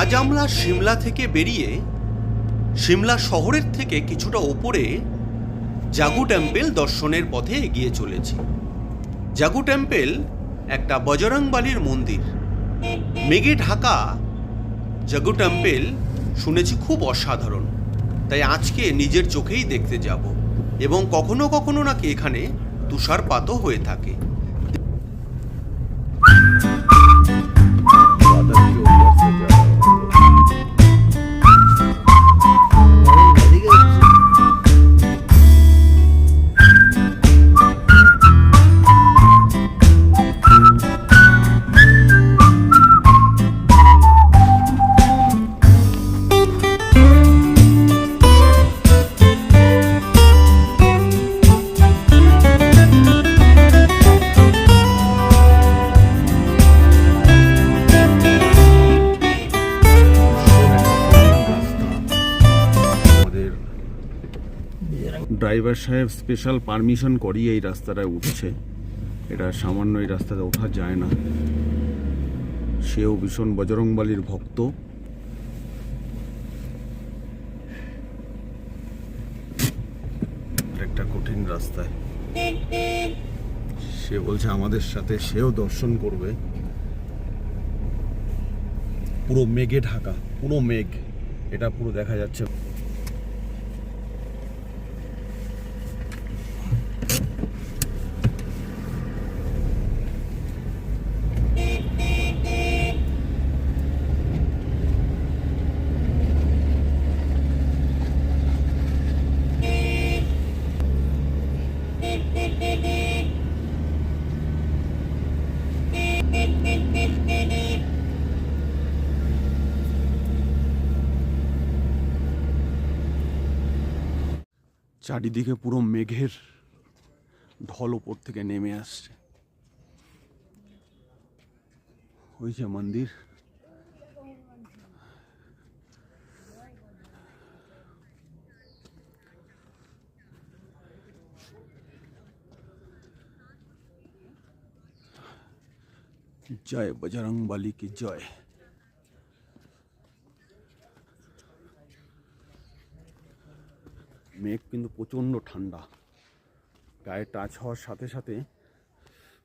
আজ আমরা সিমলা থেকে বেরিয়ে সিমলা শহরের থেকে কিছুটা ওপরে জাগু টেম্পেল দর্শনের পথে এগিয়ে চলেছি। জাগু টেম্পেল একটা বজরংবালির মন্দির। মেঘে ঢাকা জাগু টেম্পেল শুনেছি খুব অসাধারণ। তাই আজকে নিজের চোখেই দেখতে যাব এবং কখনো কখনো নাকি এখানে তুষারপাতও হয়ে থাকে। ড্রাইভার সাহেব স্পেশাল পারমিশন করিয়ে এই রাস্তাটায় উঠছে। এটা সামান্য এই রাস্তাতে ওঠা যায় না। সেও ভীষণ বজরংবালির ভক্ত। একটা কঠিন রাস্তায়। সে বলছে আমাদের সাথে, সেও দর্শন করবে। পুরো মেঘে ঢাকা, পুরো মেঘ। এটা পুরো দেখা যাচ্ছে। চারিদিকে পুরো মেঘের ঢল ওপর থেকে নেমে আসছে ওই যে মন্দির জয় বজরং বলি কি জয় মেঘ কিন্তু প্রচণ্ড ঠান্ডা। গায়ে টাচ হওয়ার সাথে সাথে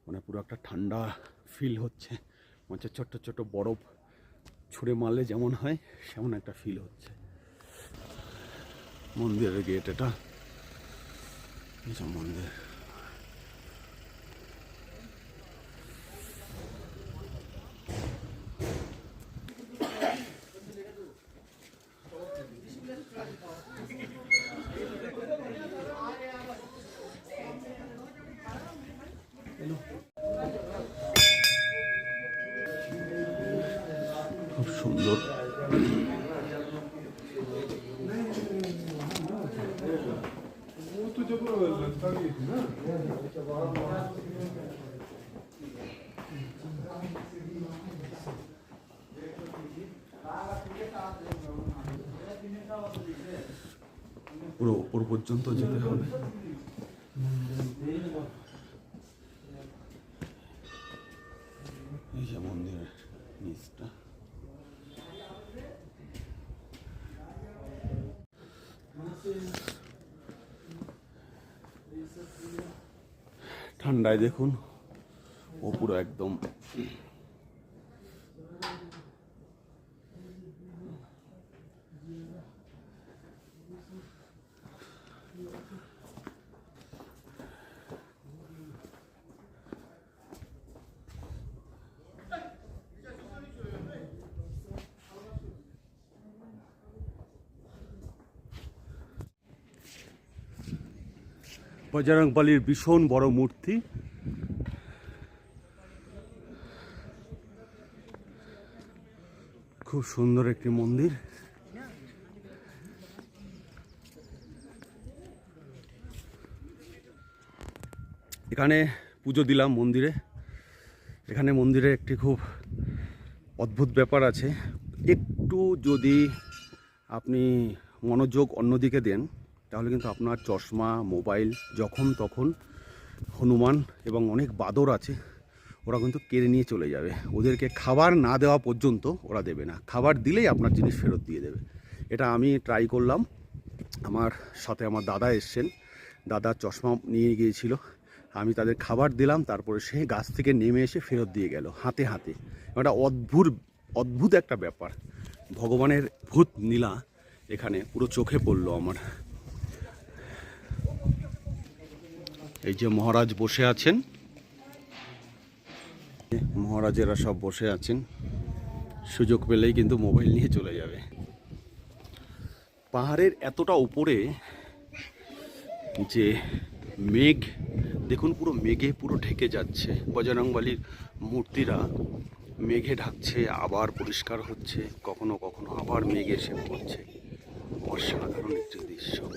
মানে পুরো একটা ঠান্ডা ফিল হচ্ছে। মানে ছোট্ট ছোট্ট বরফ ছুঁড়ে মারলে যেমন হয়, সেমন একটা ফিল হচ্ছে। মন্দিরের গেট এটা। মন্দির। খুব সুন্দর। পুরো ওপর পর্যন্ত যেতে হবে। ঠান্ডায় দেখুন ও পুরো একদম বজরং বলির ভীষণ বড় মূর্তি। খুব সুন্দর একটি মন্দির। এখানে পুজো দিলাম মন্দিরে। এখানে মন্দিরে একটি খুব অদ্ভুত ব্যাপার আছে। একটু যদি আপনি মনোযোগ অন্যদিকে দেন তাহলে কিন্তু আপনার চশমা, মোবাইল, যখন তখন হনুমান এবং অনেক বাদর আছে, ওরা কিন্তু কেড়ে নিয়ে চলে যাবে। ওদেরকে খাবার না দেওয়া পর্যন্ত ওরা দেবে না। খাবার দিলেই আপনার জিনিস ফেরত দিয়ে দেবে। এটা আমি ট্রাই করলাম। আমার সাথে আমার দাদা এসছেন। দাদা চশমা নিয়ে গিয়েছিল। আমি তাদের খাবার দিলাম, তারপরে সে গাছ থেকে নেমে এসে ফেরত দিয়ে গেল, হাতে হাতে। একটা অদ্ভুত অদ্ভুত একটা ব্যাপার। ভগবানের ভূত নীলা এখানে পুরো চোখে পড়ল আমার। এই যে মহারাজ বসে আছেন। মহারাজেরা সব বসে আছেন। সুযোগ পেলেই কিন্তু মোবাইল নিয়ে চলে যাবে। পাহাড়ের এতটা উপরে যে মেঘ, দেখুন পুরো মেঘে পুরো ঢেকে যাচ্ছে। বজরংবলির মূর্তিরা মেঘে ঢাকছে, আবার পরিষ্কার হচ্ছে, কখনো কখনো আবার মেঘে এসে পড়ছে। অসাধারণ একটি দৃশ্য।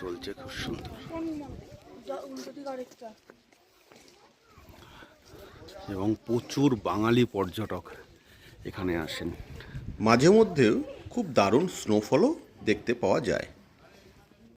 চলছে খুব সুন্দর। এবং প্রচুর বাঙালি পর্যটক এখানে আসেন। মাঝে মধ্যেও খুব দারুণ স্নোফলও দেখতে পাওয়া যায়।